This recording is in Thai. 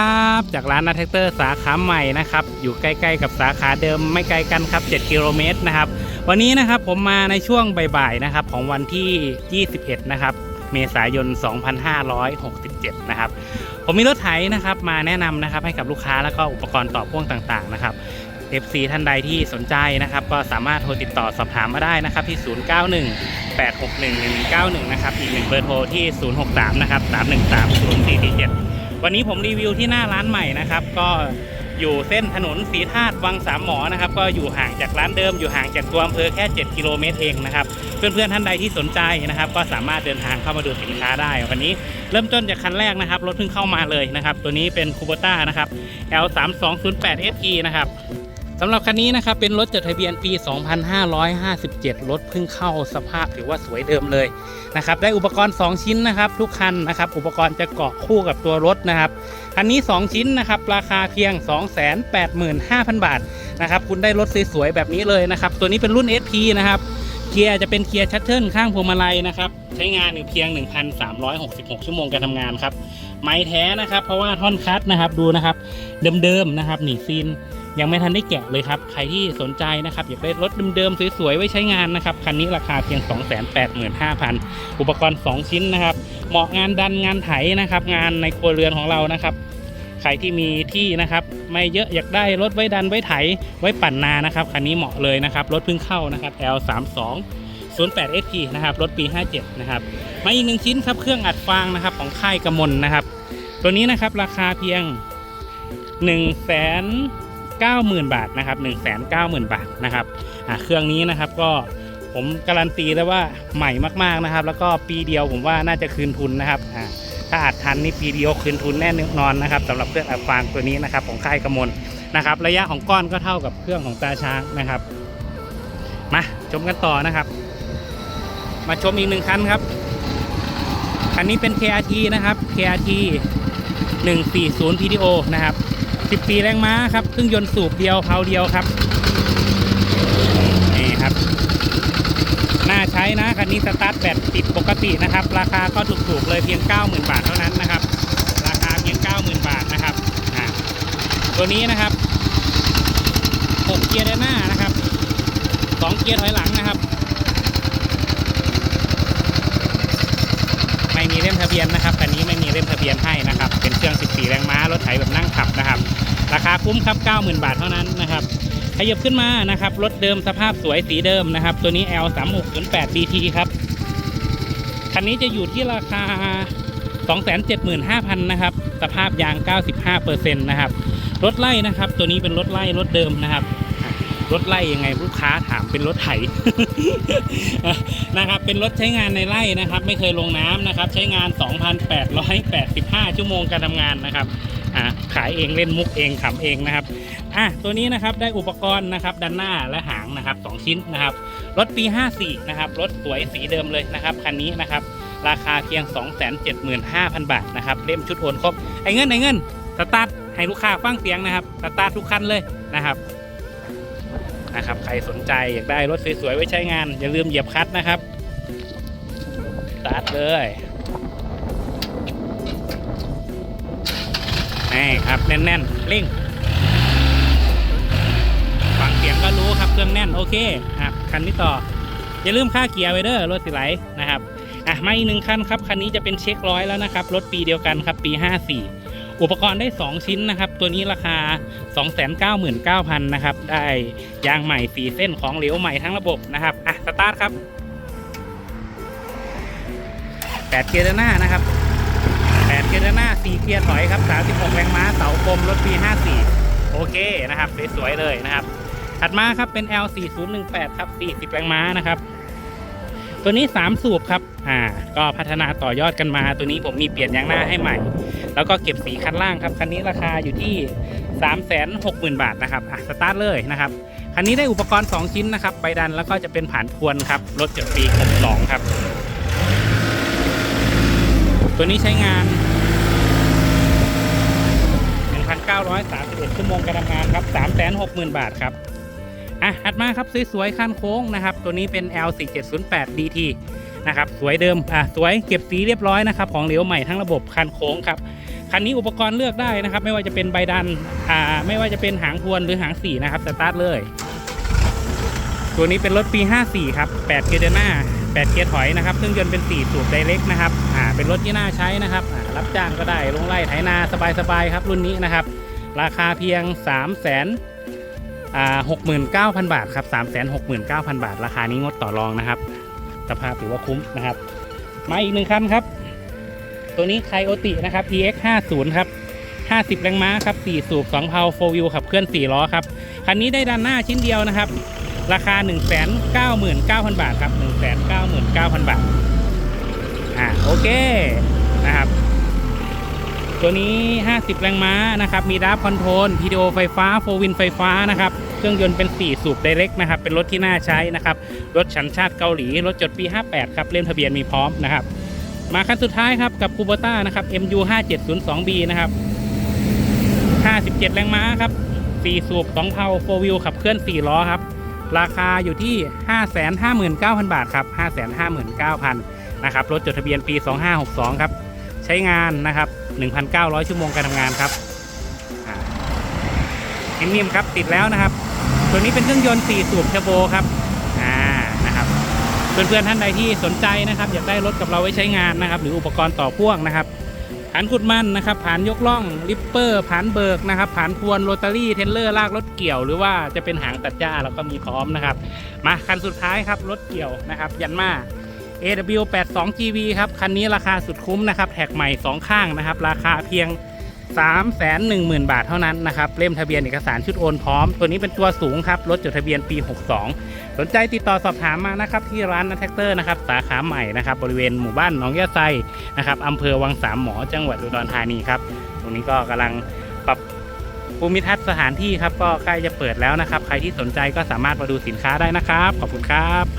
ครับจากร้านนาแท็กเตอร์สาขาใหม่นะครับอยู่ใกล้ๆกับสาขาเดิมไม่ไกลกันครับ 7 กิโลเมตรนะครับวันนี้นะครับผมมาในช่วงบ่ายๆนะครับของวันที่ 21 นะครับเมษายน 2567 นะครับผมมีรถไถนะครับมาแนะนำนะครับให้กับลูกค้าแล้วก็อุปกรณ์ต่อพ่วงต่างๆนะครับ FC ท่านใดที่สนใจนะครับ ก็สามารถโทรติดต่อสอบถามมาได้นะครับที่ 091 861 1191 นะครับอีกหนึ่งเบอร์โทรที่ 063 นะครับ 313 0447 วันนี้ผมรีวิวที่หน้าร้านใหม่นะครับ ก็อยู่เส้นถนนสีธาตุวังสามหมอนะครับ ก็อยู่ห่างจากร้านเดิมอยู่ห่างจากตัวอำเภอแค่ 7 กิโลเมตรเองนะครับเพื่อนๆท่านใดที่สนใจนะครับ ก็สามารถเดินทางเข้ามาดูสินค้าได้ วันนี้เริ่มต้นจากคันแรกนะครับรถเพิ่งเข้ามาเลยนะครับ ตัวนี้เป็นคูโบต้านะครับ L3208 SE นะครับ สำหรับคันนี้นะครับเป็นรถจดทะเบียนปี 2557 รถเพิ่งเข้าสภาพถือว่าสวยเดิมเลยนะครับได้อุปกรณ์ 2 ชิ้นนะครับ ทุกคันนะครับ อุปกรณ์จะเกาะคู่กับตัวรถนะครับคันนี้ 2 ชิ้นนะครับราคาเพียง 285,000 บาทนะครับคุณได้รถสวยๆแบบนี้เลยนะครับ ตัวนี้เป็นรุ่น SP นะครับเกียร์จะเป็นเกียร์ชัตเทิลข้างพวงมาลัยนะครับใช้งานอยู่เพียง 1,366 ชั่วโมงการทำงานครับไม้แท้นะครับ เพราะว่าท่อนคัดนะครับดูนะครับเดิมๆนะครับหนีซีน ยังไม่ทันได้แกะเลยครับ ใครที่สนใจนะครับอยากได้รถเดิมๆสวยๆไว้ใช้งานนะครับคันนี้ราคาเพียง 285,000 อุปกรณ์ 2 ชิ้นนะครับ เหมาะงานดันงานไถนะครับ งานในครัวเรือนของเรานะครับใครที่มีที่นะครับไม่เยอะอยากได้รถไว้ดันไว้ไถไว้ปั่นนานะครับคันนี้เหมาะเลยนะครับรถเพิ่งเข้านะครับ L32 08 SP นะครับรถปี 57 นะครับมาอีกหนึ่งชิ้นครับเครื่องอัดฟางนะครับของค่ายกระมลนะครับ ตัวนี้นะครับราคาเพียง 1 0 0 0 0 90,000 บาทนะครับ1 9 0 0 0 0 บาทนะครับเครื่องนี้นะครับก็ผมการันตีแล้วว่าใหม่มากๆนะครับ แล้วก็ปีเดียวผมว่าน่าจะคืนทุนนะครับถ้าอัดทันนี่ปีเดียวคืนทุนแน่นอนนะครับสำหรับเครื่องอัดฟางตัวนี้นะครับของค่ายกมลนะครับระยะของก้อนก็เท่ากับเครื่องของตาช้างนะครับมาชมกันต่อนะครับ มาชมอีกหนึ่งคันครับคันนี้เป็น KRT นะครับ KRT 140 PTO นะครับ 14แรงม้าครับเครื่องยนต์สูบเดียวเพาเดียวครับ นี่ครับ น่าใช้นะคันนี้สตาร์ทแบตติดปกตินะครับ ราคาก็ถูกๆเลยเพียง 90,000 บาทเท่านั้นนะครับ ราคาเพียง 90,000 บาทนะครับตัวนี้นะครับ6เกียร์เดินหน้านะครับ 2 เกียร์ถอยหลังนะครับ ไม่มีเล่มทะเบียนนะครับคันนี้ไม่มีเล่มทะเบียนให้นะครับ เป็นเครื่อง 14 แรงม้ารถไถแบบนั่งขับนะครับ ราคาคุ้มครับ 90,000 บาทเท่านั้นนะครับขยับขึ้นมานะครับรถเดิมสภาพสวยสีเดิมนะครับ ตัวนี้ L 3 6 0 8 DT ครับคันนี้จะอยู่ที่ราคา 275,000นะครับสภาพยาง 95%นะครับรถไล่นะครับ ตัวนี้เป็นรถไล่รถเดิมนะครับ รถไล่ยังไงลูกค้าถามเป็นรถไถนะครับเป็นรถใช้งานในไร่นะครับ ไม่เคยลงน้ำนะครับ ใช้งาน 2,885 ชั่วโมงการทำงานนะครับอ่าขายเองเล่นมุกเองขำเองนะครับอะตัวนี้นะครับได้อุปกรณ์นะครับด้านหน้าและหางนะครับสองชิ้นนะครับ รถปี 54 นะครับ รถสวยสีเดิมเลยนะครับคันนี้นะครับ ราคาเพียง 275,000 บาทนะครับเล่มชุดโอนครบไอ้เงินไอ้เงินสตาร์ทให้ลูกค้าฟังเสียงนะครับสตาร์ททุกคันเลยนะครับ นะครับ ใครสนใจอยากได้รถสวยๆไว้ใช้งาน อย่าลืมเหยียบคลัตช์นะครับสตาร์ทเลยนี่ครับแน่นๆเร่งฟังเสียงก็รู้ครับเครื่องแน่นโอเคอะคันนี้ต่อ อย่าลืมค่าเกียร์ไว้เด้อรถสิไหลนะครับอะมาอีกหนึ่งคันครับ คันนี้จะเป็นเช็คร้อยแล้วนะครับ รถปีเดียวกันครับปี 54 อุปกรณ์ได้ 2 ชิ้นนะครับ ตัวนี้ราคา 299,000 นะครับ ได้ยางใหม่สีเส้นของเหลวใหม่ทั้งระบบนะครับอะสตาร์ทครับ8เกียร์ด้านหน้านะครับ8เกียร์ด้านหน้า4เกียร์ถอยครับ36แรงม้าเสากลมรถปี54โอเคนะครับสวยๆเลยนะครับถัดมาครับเป็น L4018 ครับ40แรงม้านะครับตัวนี้ 3 สูบครับ อ่า ก็พัฒนาต่อยอดกันมา ตัวนี้ผมมีเปลี่ยนยางหน้าให้ใหม่ แล้วก็เก็บสีคันล่างครับ คันนี้ราคาอยู่ที่ 360,000 บาทนะครับอะสตาร์ทเลยนะครับ คันนี้ได้อุปกรณ์ 2 ชิ้นนะครับ ใบดันแล้วก็จะเป็นผ่านพวนครับ รถจดปี62ครับ ตัวนี้ใช้งาน 1,931 ชั่วโมงการทำงานครับ 360,000 บาทครับอะถัดมาครับสวยๆคันโค้งนะครับ ตัวนี้เป็น L4708 DT นะครับสวยเดิมอะสวยเก็บสีเรียบร้อยนะครับของเหลวใหม่ทั้งระบบคันโค้งครับคันนี้อุปกรณ์เลือกได้นะครับ ไม่ว่าจะเป็นใบดันอ่าไม่ว่าจะเป็นหางพวนหรือหางสีนะครับสตาร์ทเลย ตัวนี้เป็นรถปี 54 ครับ 8 เกียร์เดินหน้า 8 เกียร์ถอยนะครับเครื่องยนต์เป็น 4 สูบไดเรกนะครับอ่าเป็นรถที่น่าใช้นะครับอ่ารับจ้างก็ได้ลงไร่ไถนาสบายๆครับรุ่นนี้นะครับราคาเพียง 3 0 0 0 0อ่า69,000 บาทครับ 369,000 บาท ราคานี้งดต่อรองนะครับ สภาพถือว่าคุ้มนะครับ มาอีกหนึ่งคันครับ ตัวนี้ไคโอตินะครับ PX 50ครับ50 แรงม้าครับ 4 สูบ 2 เพาโฟวิวขับเคลื่อน 4 ล้อครับ คันนี้ได้ด้านหน้าชิ้นเดียวนะครับ ราคา 199,000 บาทครับ 199,000 บาท อ่า โอเค นะครับ ตัวนี้ 50 แรงม้านะครับ มีดับคอนโทรลพีดีโอไฟฟ้าโฟวินไฟฟ้านะครับ เครื่องยนต์เป็น 4 สูบไดเรกนะครับ เป็นรถที่น่าใช้นะครับ รถสัญชาติเกาหลี รถจดปี 58 ครับ เล่มทะเบียนมีพร้อมนะครับ มาคันสุดท้ายครับ กับคูโบต้านะครับ MU 5702B นะครับ 57 แรงม้าครับ 4 สูบ 2 เพาโฟวิวขับเคลื่อน 4 ล้อครับ ราคาอยู่ที่ 559,000 บาทครับ 559,000 นะครับ รถจดทะเบียนปี 2562 ครับ ใช้งานนะครับ 1,900 ชั่วโมงการทำงานครับเอ่านิ่มครับติดแล้วนะครับ ตัวนี้เป็นเครื่องยนต์4สูบเทอร์โบครับอ่านะครับเพื่อนๆท่านใดที่สนใจนะครับ อยากได้รถกับเราไว้ใช้งานนะครับ หรืออุปกรณ์ต่อพ่วงนะครับผานขุดมันนะครับผานยกล่องลิปเปอร์ผานเบิกนะครับผานพวนโรตารี่เทนเลอร์ลากรถเกี่ยว หรือว่าจะเป็นหางตัดหญ้าเราก็มีพร้อมนะครับ มาคันสุดท้ายครับรถเกี่ยวนะครับ ยันมา AW 8 2 GV ครับ คันนี้ราคาสุดคุ้มนะครับ แท็กใหม่ 2 ข้างนะครับ ราคาเพียง 3 1 0 0 0 0 บาทเท่านั้นนะครับ เล่มทะเบียนเอกสารชุดโอนพร้อม ตัวนี้เป็นตัวสูงครับ รถจดทะเบียนปี 62 สนใจติดต่อสอบถามมานะครับ ที่ร้านนัทแท็กเตอร์นะครับ สาขาใหม่นะครับ บริเวณหมู่บ้านหนองยะไซนะครับอำเภอวังสามหมอ จังหวัดอุดรธานีครับ ตรงนี้ก็กำลังปรับภูมิทัศน์สถานที่ครับ ก็ใกล้จะเปิดแล้วนะครับ ใครที่สนใจก็สามารถมาดูสินค้าได้นะครับ ขอบคุณครับ